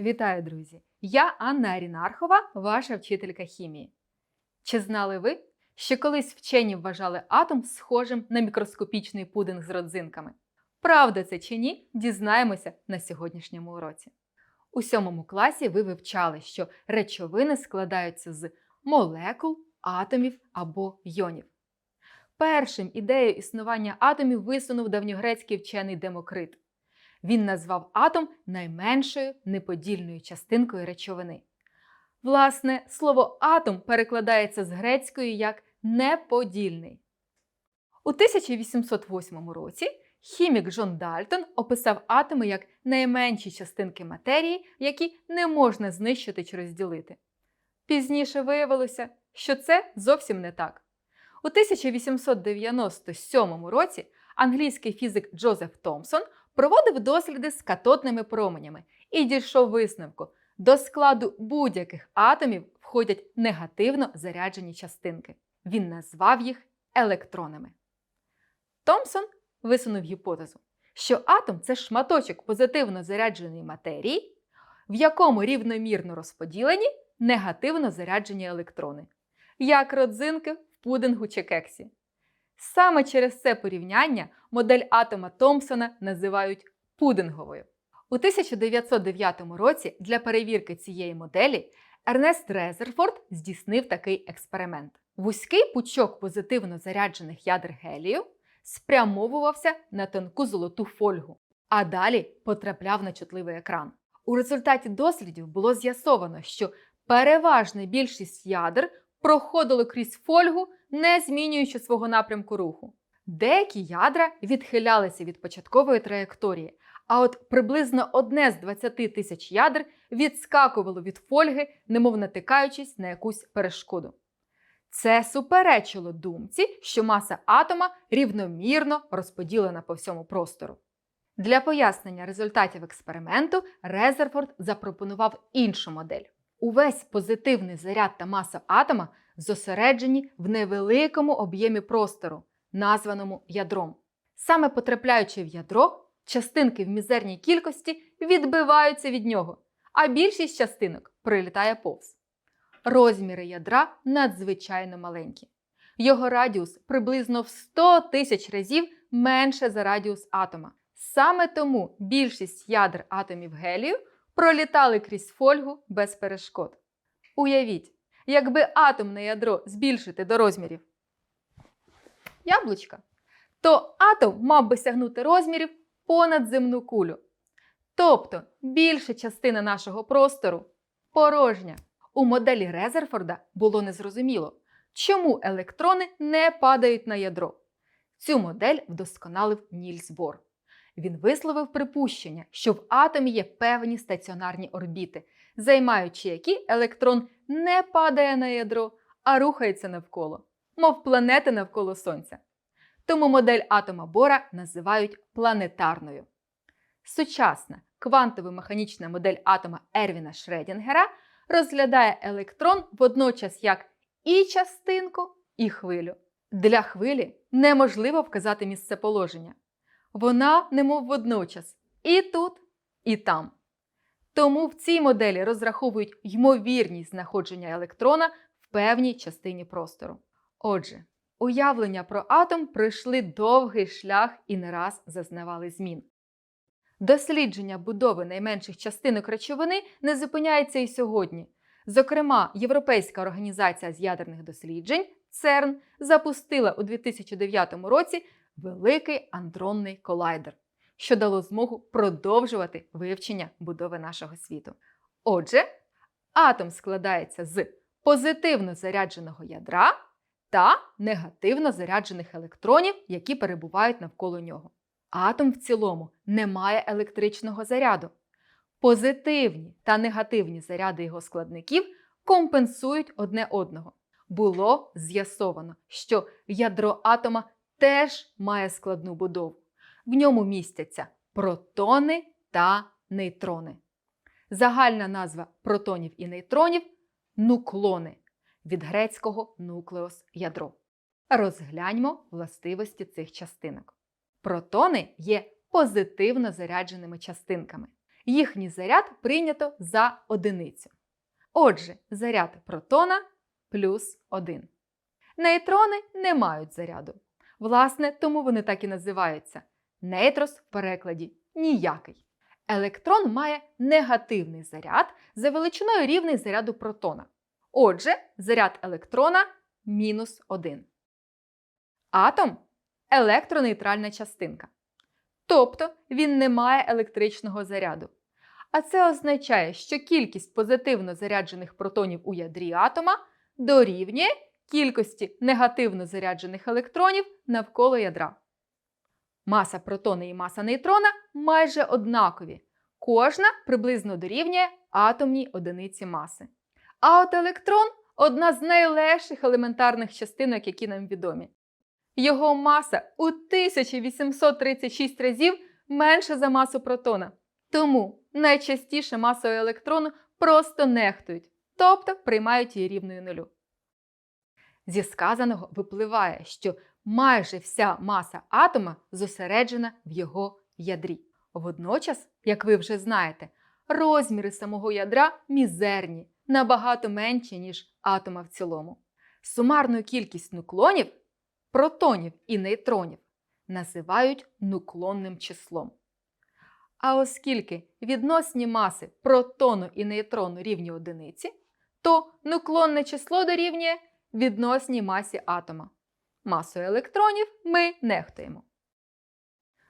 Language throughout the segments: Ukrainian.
Вітаю, друзі! Я Анна Арінархова, ваша вчителька хімії. Чи знали ви, що колись вчені вважали атом схожим на мікроскопічний пудинг з родзинками? Правда це чи ні, дізнаємося на сьогоднішньому уроці. У сьомому класі ви вивчали, що речовини складаються з молекул, атомів або йонів. Першим ідею існування атомів висунув давньогрецький вчений Демокрит. Він назвав атом найменшою неподільною частинкою речовини. Власне, слово атом перекладається з грецької як неподільний. У 1808 році хімік Джон Дальтон описав атоми як найменші частинки матерії, які не можна знищити чи розділити. Пізніше виявилося, що це зовсім не так. У 1897 році англійський фізик Джозеф Томпсон проводив досліди з катодними променями і дійшов висновку: до складу будь-яких атомів входять негативно заряджені частинки. Він назвав їх електронами. Томпсон висунув гіпотезу, що атом це шматочок позитивно зарядженої матерії, в якому рівномірно розподілені негативно заряджені електрони, як родзинки в пудингу чи кексі. Саме через це порівняння модель атома Томпсона називають пудинговою. У 1909 році для перевірки цієї моделі Ернест Резерфорд здійснив такий експеримент. Вузький пучок позитивно заряджених ядер гелію спрямовувався на тонку золоту фольгу, а далі потрапляв на чутливий екран. У результаті дослідів було з'ясовано, що переважна більшість ядер проходили крізь фольгу, не змінюючи свого напрямку руху. Деякі ядра відхилялися від початкової траєкторії, а от приблизно одне з 20 тисяч ядер відскакувало від фольги, немов натикаючись на якусь перешкоду. Це суперечило думці, що маса атома рівномірно розподілена по всьому простору. Для пояснення результатів експерименту Резерфорд запропонував іншу модель. Увесь позитивний заряд та маса атома зосереджені в невеликому об'ємі простору, названому ядром. Саме потрапляючи в ядро, частинки в мізерній кількості відбиваються від нього, а більшість частинок прилітає повз. Розміри ядра надзвичайно маленькі. Його радіус приблизно в 100 тисяч разів менше за радіус атома. Саме тому більшість ядер атомів гелію пролітали крізь фольгу без перешкод. Уявіть, якби атомне ядро збільшити до розмірів яблучка, то атом мав би сягнути розмірів понад земну кулю. Тобто більша частина нашого простору порожня. У моделі Резерфорда було незрозуміло, чому електрони не падають на ядро. Цю модель вдосконалив Нільс Бор. Він висловив припущення, що в атомі є певні стаціонарні орбіти, займаючи які електрон не падає на ядро, а рухається навколо, мов планети навколо Сонця. Тому модель атома Бора називають планетарною. Сучасна квантово-механічна модель атома Ервіна Шредінгера розглядає електрон водночас як і частинку, і хвилю. Для хвилі неможливо вказати місцеположення. Вона немов водночас і тут, і там. Тому в цій моделі розраховують ймовірність знаходження електрона в певній частині простору. Отже, уявлення про атом пройшли довгий шлях і не раз зазнавали змін. Дослідження будови найменших частинок речовини не зупиняється і сьогодні. Зокрема, Європейська організація з ядерних досліджень ЦЕРН запустила у 2009 році великий андронний колайдер, що дало змогу продовжувати вивчення будови нашого світу. Отже, атом складається з позитивно зарядженого ядра та негативно заряджених електронів, які перебувають навколо нього. Атом в цілому не має електричного заряду. Позитивні та негативні заряди його складників компенсують одне одного. Було з'ясовано, що ядро атома теж має складну будову. В ньому містяться протони та нейтрони. Загальна назва протонів і нейтронів нуклони від грецького нуклеос ядро. Розгляньмо властивості цих частинок. Протони є позитивно зарядженими частинками. їхній заряд прийнято за одиницю. Отже, заряд протона плюс 1. Нейтрони не мають заряду. Власне, тому вони так і називаються. Нейтрос в перекладі ніякий. Електрон має негативний заряд за величиною рівний заряду протона. Отже, заряд електрона мінус 1. Атом електронейтральна частинка. Тобто він не має електричного заряду. А це означає, що кількість позитивно заряджених протонів у ядрі атома дорівнює кількості негативно заряджених електронів навколо ядра. Маса протона і маса нейтрона майже однакові. Кожна приблизно дорівнює атомній одиниці маси. А от електрон одна з найлегших елементарних частинок, які нам відомі. Його маса у 1836 разів менша за масу протона. Тому найчастіше масою електрону просто нехтують, тобто приймають її рівною нулю. Зі сказаного випливає, що майже вся маса атома зосереджена в його ядрі. Водночас, як ви вже знаєте, розміри самого ядра мізерні, набагато менші, ніж атома в цілому. Сумарну кількість нуклонів, протонів і нейтронів називають нуклонним числом. А оскільки відносні маси протону і нейтрону рівні одиниці, то нуклонне число дорівнює відносній масі атома. Масою електронів ми нехтуємо.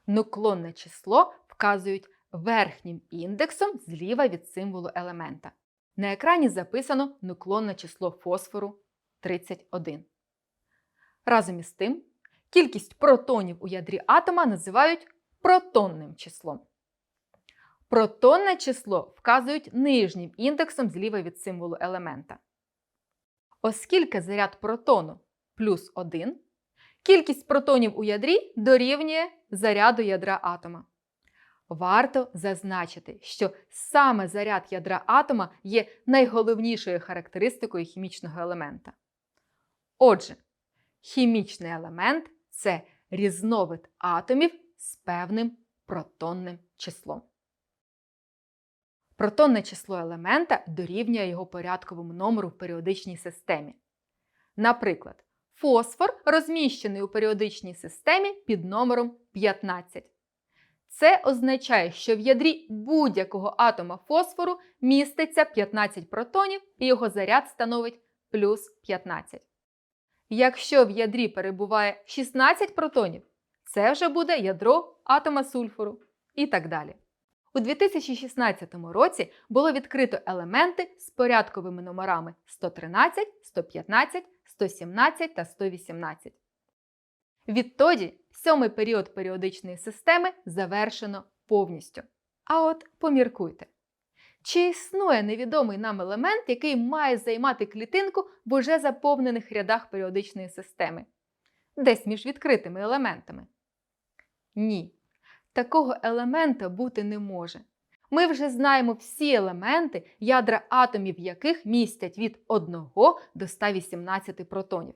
Нуклонне число вказують верхнім індексом зліва від символу елемента. На екрані записано нуклонне число фосфору 31. Разом із тим, кількість протонів у ядрі атома називають протонним числом. Протонне число вказують нижнім індексом зліва від символу елемента. Оскільки заряд протону плюс 1, кількість протонів у ядрі дорівнює заряду ядра атома. Варто зазначити, що саме заряд ядра атома є найголовнішою характеристикою хімічного елемента. Отже, хімічний елемент це різновид атомів з певним протонним числом. Протонне число елемента дорівнює його порядковому номеру в періодичній системі. Наприклад, фосфор розміщений у періодичній системі під номером 15. Це означає, що в ядрі будь-якого атома фосфору міститься 15 протонів і його заряд становить плюс 15. Якщо в ядрі перебуває 16 протонів, це вже буде ядро атома сульфуру і так далі. У 2016 році було відкрито елементи з порядковими номерами 113, 115, 117 та 118. Відтоді сьомий період періодичної системи завершено повністю. А от поміркуйте. Чи існує невідомий нам елемент, який має займати клітинку в уже заповнених рядах періодичної системи? Десь між відкритими елементами? Ні. Такого елемента бути не може. Ми вже знаємо всі елементи, ядра атомів яких містять від 1 до 118 протонів.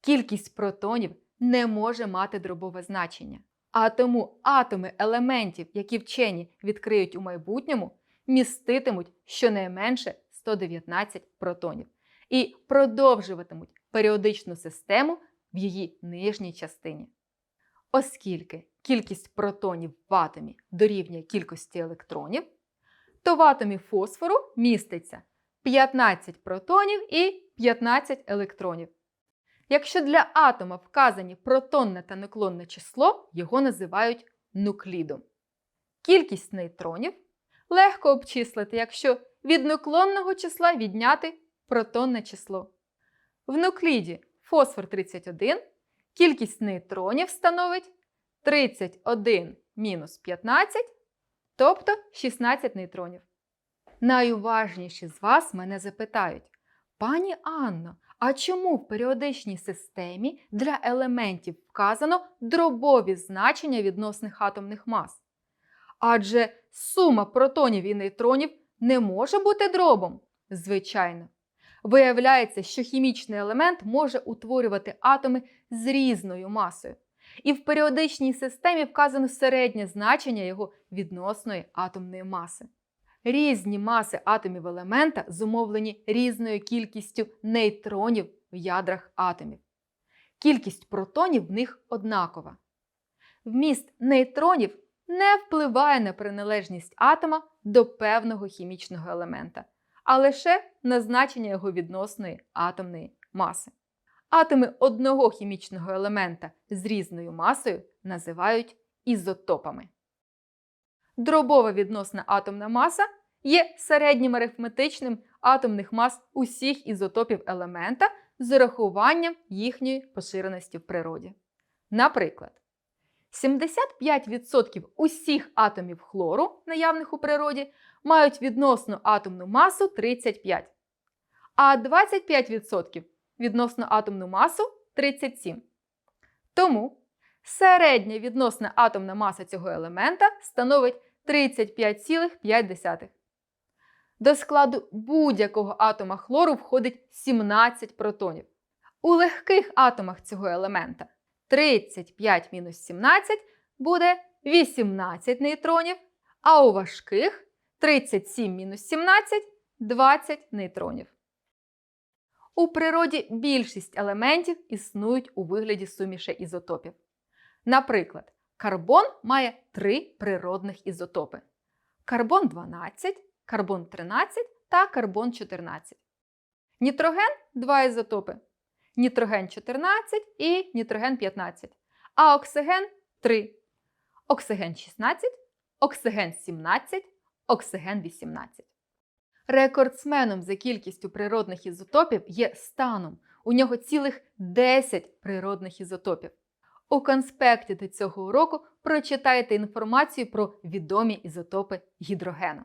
Кількість протонів не може мати дробове значення. А тому атоми елементів, які вчені відкриють у майбутньому, міститимуть щонайменше 119 протонів і продовжуватимуть періодичну систему в її нижній частині. Оскільки кількість протонів в атомі дорівнює кількості електронів, то в атомі фосфору міститься 15 протонів і 15 електронів. Якщо для атома вказані протонне та нуклонне число, його називають нуклідом. Кількість нейтронів легко обчислити, якщо від нуклонного числа відняти протонне число. В нукліді фосфор 31, кількість нейтронів становить 31 мінус 15, тобто 16 нейтронів. Найуважніші з вас мене запитають: Пані Анно, а чому в періодичній системі для елементів вказано дробові значення відносних атомних мас? Адже сума протонів і нейтронів не може бути дробом. Звичайно. Виявляється, що хімічний елемент може утворювати атоми з різною масою. І в періодичній системі вказано середнє значення його відносної атомної маси. Різні маси атомів елемента зумовлені різною кількістю нейтронів в ядрах атомів. Кількість протонів в них однакова. Вміст нейтронів не впливає на приналежність атома до певного хімічного елемента, а лише на значення його відносної атомної маси. Атоми одного хімічного елемента з різною масою називають ізотопами. Дробова відносна атомна маса є середнім арифметичним атомних мас усіх ізотопів елемента з урахуванням їхньої поширеності в природі. Наприклад, 75% усіх атомів хлору, наявних у природі, мають відносну атомну масу 35, а 25% відносно атомну масу 37. Тому середня відносна атомна маса цього елемента становить 35,5. До складу будь-якого атома хлору входить 17 протонів. У легких атомах цього елемента 35 мінус 17 буде 18 нейтронів, а у важких 37 мінус 17 20 нейтронів. У природі більшість елементів існують у вигляді сумішей ізотопів. Наприклад, карбон має три природних ізотопи: карбон 12, карбон 13 та карбон 14. Нітроген два ізотопи: нітроген 14 і нітроген 15, а оксиген 3. Оксиген 16, оксиген 17, оксиген 18. Рекордсменом за кількістю природних ізотопів є станом. У нього цілих 10 природних ізотопів. У конспекті до цього уроку прочитайте інформацію про відомі ізотопи гідрогену.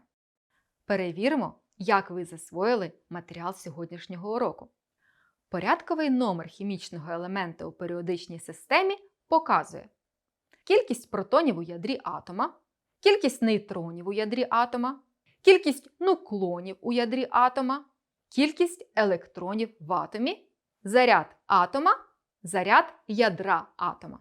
Перевіримо, як ви засвоїли матеріал сьогоднішнього уроку. Порядковий номер хімічного елемента у періодичній системі показує кількість протонів у ядрі атома, кількість нейтронів у ядрі атома, кількість нуклонів у ядрі атома, кількість електронів в атомі, заряд атома, заряд ядра атома.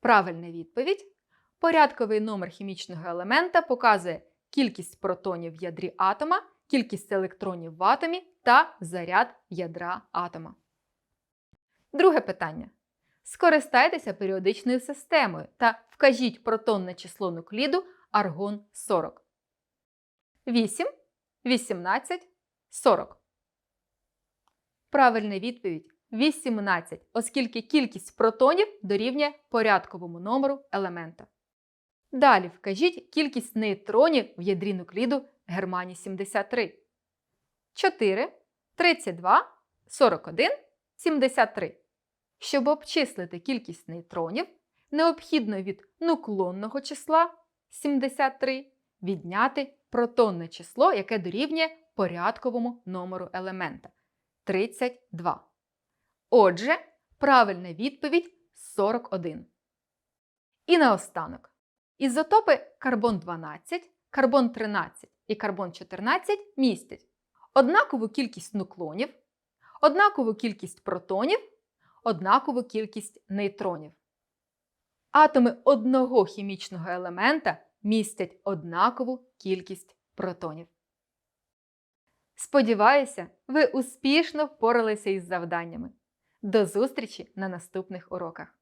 Правильна відповідь. Порядковий номер хімічного елемента показує кількість протонів в ядрі атома, кількість електронів в атомі та заряд ядра атома. Друге питання. Скористайтеся періодичною системою та вкажіть протонне число нукліду аргон 40. 8, 18, 40. Правильна відповідь 18, оскільки кількість протонів дорівнює порядковому номеру елемента. Далі вкажіть кількість нейтронів в ядрі нукліду германій 73. 4, 32, 41, 73. Щоб обчислити кількість нейтронів, необхідно від нуклонного числа 73 відняти протонне число, яке дорівнює порядковому номеру елемента 32. Отже, правильна відповідь 41. І наостанок. Ізотопи карбон 12, карбон 13 і карбон 14 містять однакову кількість нуклонів, однакову кількість протонів, однакову кількість нейтронів. Атоми одного хімічного елемента містять однакову кількість протонів. Сподіваюся, ви успішно впоралися із завданнями. До зустрічі на наступних уроках!